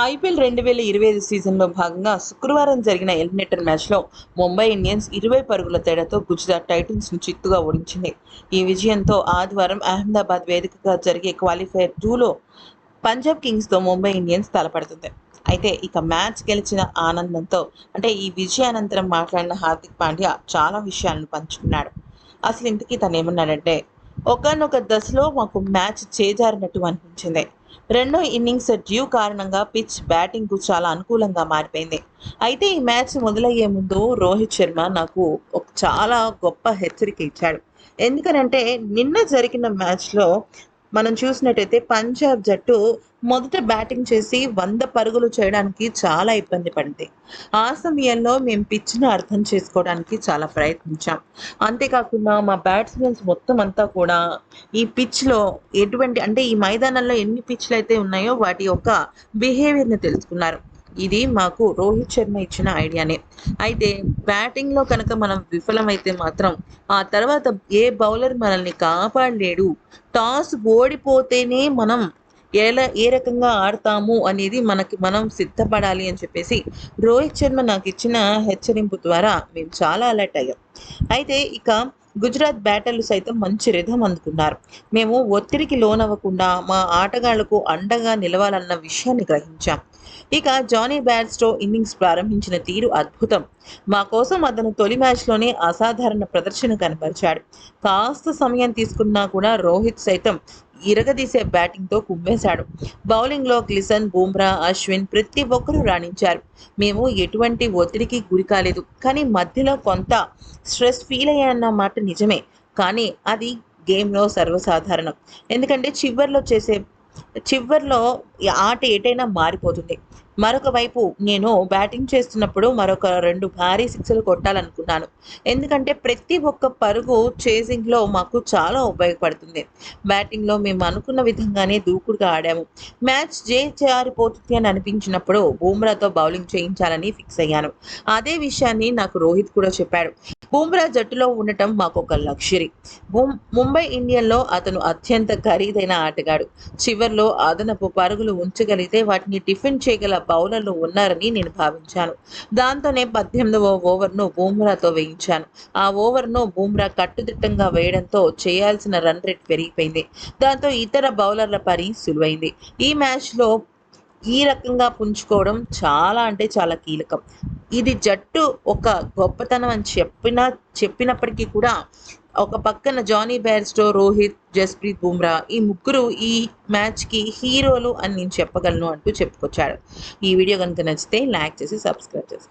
IPL రెండు వేల ఇరవై ఐదు సీజన్లో భాగంగా శుక్రవారం జరిగిన ఎలిమినేటర్ మ్యాచ్లో ముంబై ఇండియన్స్ ఇరవై పరుగుల తేడాతో గుజరాత్ టైటన్స్ను చిత్తుగా ఓడించింది. ఈ విజయంతో ఆదివారం అహ్మదాబాద్ వేదికగా జరిగే క్వాలిఫైర్ టూలో పంజాబ్ కింగ్స్తో ముంబై ఇండియన్స్ తలపడుతుంది. అయితే ఇక మ్యాచ్ గెలిచిన ఆనందంతో అంటే ఈ విజయానంతరం మాట్లాడిన హార్దిక్ పాండ్యా చాలా విషయాలను పంచుకున్నాడు. అసలు ఇంతకీ తను ఏమన్నాడంటే ఒకనొక దశలో మాకు మ్యాచ్ చేజారినట్టు అనిపించింది రెండో ఇన్నింగ్స్ డ్యూ కారణంగా పిచ్ బ్యాటింగ్కు చాలా అనుకూలంగా మారిపోయింది. అయితే ఈ మ్యాచ్ మొదలయ్యే ముందు రోహిత్ శర్మ నాకు ఒక చాలా గొప్ప హెచ్చరిక ఇచ్చాడు. ఎందుకనంటే నిన్న జరిగిన మ్యాచ్లో మనం చూసినట్టయితే పంజాబ్ జట్టు మొదట బ్యాటింగ్ చేసి వంద పరుగులు చేయడానికి చాలా ఇబ్బంది పడింది. ఆ సమయంలో మేము పిచ్ను అర్థం చేసుకోవడానికి చాలా ప్రయత్నించాం. అంతేకాకుండా మా బ్యాట్స్మెన్స్ మొత్తం అంతా కూడా ఈ పిచ్లో ఎటువంటి అంటే ఈ మైదానంలో ఎన్ని పిచ్లు అయితే ఉన్నాయో వాటి యొక్క బిహేవియర్ని తెలుసుకున్నారు. ఇది మాకు రోహిత్ శర్మ ఇచ్చిన ఐడియానే. అయితే బ్యాటింగ్లో కనుక మనం విఫలమైతే మాత్రం ఆ తర్వాత ఏ బౌలర్ మనల్ని కాపాడలేడు టాస్ ఓడిపోతేనే మనం ఎలా ఏ రకంగా ఆడతాము అనేది మనకి మనం సిద్ధపడాలి అని చెప్పేసి రోహిత్ శర్మ నాకు ఇచ్చిన హెచ్చరింపు ద్వారా మేము చాలా అలర్ట్ అయ్యాం. అయితే ఇక గుజరాత్ బ్యాటర్లు సైతం మంచి రిధం అందుకున్నారు. మేము ఒత్తిడికి లోనవ్వకుండా మా ఆటగాళ్ళకు అండగా నిలవాలన్న విషయాన్ని గ్రహించాం. ఇక జానీ బ్యాట్స్టో ఇన్నింగ్స్ ప్రారంభించిన తీరు అద్భుతం. మా కోసం అతను తొలి మ్యాచ్లోనే అసాధారణ ప్రదర్శన కనబరిచాడు కాస్త సమయం తీసుకున్నా కూడా రోహిత్ సైతం ఇరగదీసే బ్యాటింగ్తో కుమ్మేశాడు. బౌలింగ్లో గ్లిసన్ బూమ్రా అశ్విన్ ప్రతి ఒక్కరూ రాణించారు. మేము ఎటువంటి ఒత్తిడికి గురి కాలేదు. కానీ మధ్యలో కొంత స్ట్రెస్ ఫీల్ అయ్యానన్న మాట నిజమే. కానీ అది గేమ్లో సర్వసాధారణం. ఎందుకంటే చివర్లో చేసే చివర్లో ఆట ఏటైనా మారిపోతుంది. మరొక వైపు నేను బ్యాటింగ్ చేస్తున్నప్పుడు మరొక రెండు భారీ సిక్స్లు కొట్టాలనుకున్నాను. ఎందుకంటే ప్రతి ఒక్క పరుగు చేసింగ్లో మాకు చాలా ఉపయోగపడుతుంది. బ్యాటింగ్లో మేము అనుకున్న విధంగానే దూకుడుగా ఆడాము. మ్యాచ్ జే జారిపోతుంది అని అనిపించినప్పుడు బూమ్రాతో బౌలింగ్ చేయించాలని ఫిక్స్ అయ్యాను. అదే విషయాన్ని నాకు రోహిత్ కూడా చెప్పాడు. బూమ్రా జట్టులో ఉండటం మాకు ఒక లక్షరీ ముంబై ఇండియన్లో అతను అత్యంత ఖరీదైన ఆటగాడు. చివర్లో అదనపు పరుగులు ఉంచగలిగితే వాటిని టిఫిన్ చేయగల బౌలర్లు ఉన్నారని నేను భావించాను. దాంతోనే పద్దెనిమిదవ ఓవర్ను బూమ్రాతో వేయించాను. ఆ ఓవర్ను బూమ్రా కట్టుదిట్టంగా వేయడంతో చేయాల్సిన రన్ రేట్ పెరిగిపోయింది. దాంతో ఇతర బౌలర్ల పని సులువైంది. ఈ మ్యాచ్లో ఈ రకంగా పుంజుకోవడం చాలా అంటే చాలా కీలకం. ఇది జట్టు ఒక గొప్పతనం అని చెప్పిన చెప్పినప్పటికీ కూడా ఒక పక్కన జానీ బేర్స్టో రోహిత్ జస్ప్రీత్ బుమ్రా ఈ ముగ్గురు ఈ మ్యాచ్కి హీరోలు అని నేను చెప్పగలను అంటూ చెప్పుకొచ్చాడు ఈ వీడియో కనుక నచ్చితే లైక్ చేసి సబ్స్క్రైబ్ చేసి